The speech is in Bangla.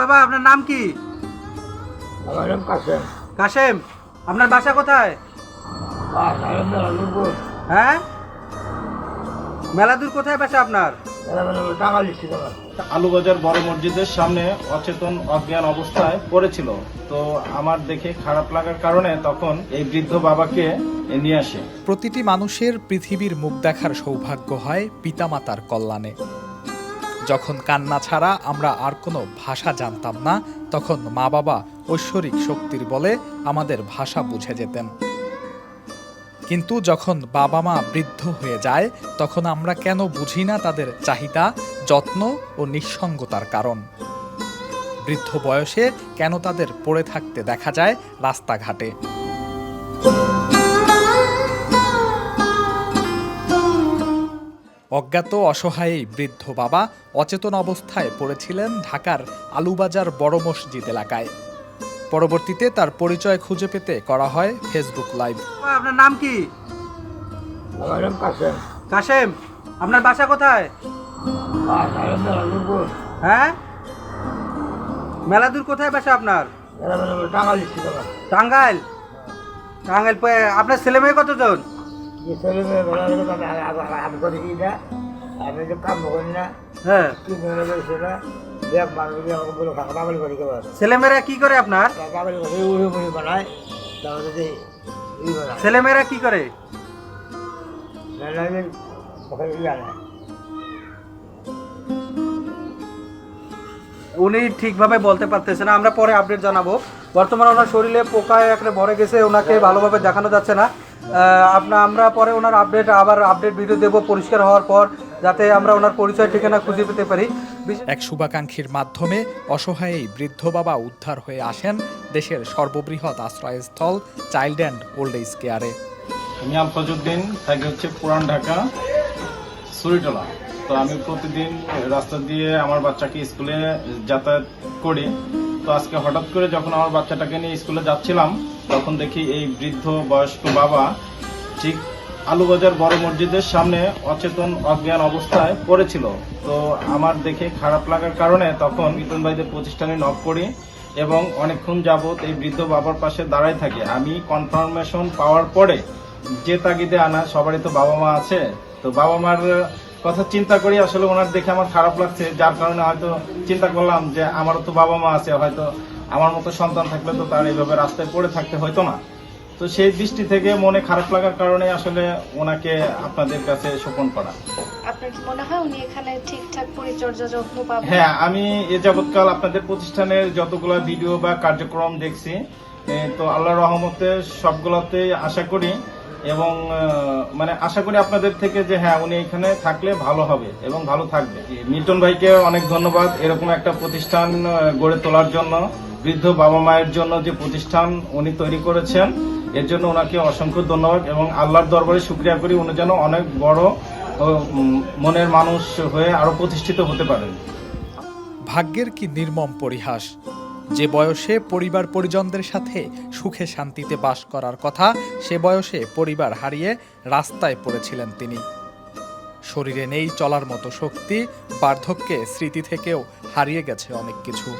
বাবা আপনার নাম কি? আমার নাম কাসেম কাশেম আপনার বাসা কোথায়? হ্যাঁ? মেলাদুর কোথায় বাসা আপনার? টাকা আলুবাজার বড় মসজিদের সামনে অচেতন অজ্ঞান অবস্থায় পড়েছিল। তো আমার দেখে খারাপ লাগার কারণে তখন এই বৃদ্ধ বাবাকে নিয়ে আসে। প্রতিটি মানুষের পৃথিবীর মুখ দেখার সৌভাগ্য হয় পিতামাতার কল্যাণে। যখন কান্না ছাড়া আমরা আর কোনো ভাষা জানতাম না, তখন মা বাবা ঐশ্বরিক শক্তির বলে আমাদের ভাষা বুঝে যেতেন। কিন্তু যখন বাবা মা বৃদ্ধ হয়ে যায়, তখন আমরা কেন বুঝি না তাদের চাহিদা, যত্ন ও নিঃসঙ্গতার কারণ? বৃদ্ধ বয়সে কেন তাদের পড়ে থাকতে দেখা যায় রাস্তাঘাটে? অজ্ঞাত অসহায় বৃদ্ধ বাবা অচেতন অবস্থায় পড়েছিলেন ঢাকার আলুবাজার বড় মসজিদ এলাকায়। পরবর্তীতে তার পরিচয় খুঁজে পেতে করা হয় ফেসবুক লাইভ আপনার নাম কি? কাসেম। কাশেম আপনার বাসা কোথায়? হ্যাঁ? মেলাদুর কোথায় বাসা আপনার? টাঙ্গাইল টাঙ্গাইল? আপনার ছেলে মেয়ে কতজন? হ্যাঁ। ছেলেমেয়েরা কি করে আপনার? ছেলেমেয়েরা কি করে? উনি ঠিকভাবে বলতে পারতেছে না। আমরা পরে আপডেট জানাব। বর্তমানে ওনার শরীরে পোকায় একটা ভরে গেছে। ওনাকে ভালোভাবে দেখানো যাচ্ছে না। আপনার আমরা পরে ওনার আপডেট আবার আপডেট ভিডিও দেবো পরিষ্কার হওয়ার পর যাতে আমরা ওনার পরিচয় ঠিকানা খুঁজে পেতে পারি। এক শুভাকাঙ্ক্ষীর মাধ্যমে অসহায় এই বৃদ্ধ বাবা উদ্ধার হয়ে আসেন দেশের সর্ববৃহৎ আশ্রয়স্থল চাইল্ড অ্যান্ড ওল্ড এজ কেয়ারে। আমি আলফাজুদ্দিন থাকি হচ্ছে পুরান ঢাকা সুরিটলা। তো আমি প্রতিদিন রাস্তা দিয়ে আমার বাচ্চাকে স্কুলে যাতায়াত করি। তো আজকে হঠাৎ করে যখন আমার বাচ্চাটাকে নিয়ে স্কুলে যাচ্ছিলাম, তখন দেখি এই বৃদ্ধ বয়স্ক বাবা ঠিক আলুবাজার বড় মসজিদের সামনে অচেতন, অজ্ঞান অবস্থায় পড়েছিল। তো আমার দেখে খারাপ লাগার কারণে তখন মিতন ভাইদের প্রতিষ্ঠানে নক করি এবং অনেকক্ষণ যাবত এই বৃদ্ধ বাবার পাশে দাঁড়ায় থাকে। আমি কনফার্মেশন পাওয়ার পরে যে তাগিদে আনা সবারই তো বাবা মা আছে, তো বাবা মার কথা চিন্তা করি আসলে ওনার দেখে আমার খারাপ লাগছে যার কারণে হয়তো চিন্তা করলাম যে আমারও তো বাবা মা আছে হয়তো আমার মতো সন্তান থাকলে তো তার এইভাবে রাস্তায় পড়ে থাকতে হয়তো না। তো সেই দৃষ্টি থেকে মনে খারাপ লাগার কারণে আসলে ওনাকে আপনাদের কাছে সোপন করা। আপনার কি মনে হয় উনি এখানে ঠিকঠাক পরিচর্যা যত্ন পাবেন? হ্যাঁ আমি এ যাবৎকাল আপনাদের প্রতিষ্ঠানের যতগুলো ভিডিও বা কার্যক্রম দেখছি তো আল্লাহ রহমতে সবগুলোতে আশা করি এবং মানে আশা করি আপনাদের থেকে যে হ্যাঁ উনি এখানে থাকলে ভালো হবে এবং ভালো থাকবে। মিল্টন ভাইকে অনেক ধন্যবাদ। এরকম একটা প্রতিষ্ঠান গড়ে তোলার জন্য, বৃদ্ধ বাবা মায়ের জন্য যে প্রতিষ্ঠান উনি তৈরি করেছেন, এর জন্য ওনাকে অসংখ্য ধন্যবাদ এবং আল্লাহর দরবারে শুক্রিয়া করি উনি যেন অনেক বড় মনের মানুষ হয়ে আরও প্রতিষ্ঠিত হতে পারেন। ভাগ্যের কি নির্মম পরিহাস যে বয়সে পরিবার পরিজনদের সাথে সুখে শান্তিতে বাস করার কথা, সে বয়সে পরিবার হারিয়ে রাস্তায় পড়েছিলেন তিনি। শরীরে নেই চলার মতো শক্তি, বার্ধক্যে স্মৃতি থেকেও হারিয়ে গেছে অনেক কিছু।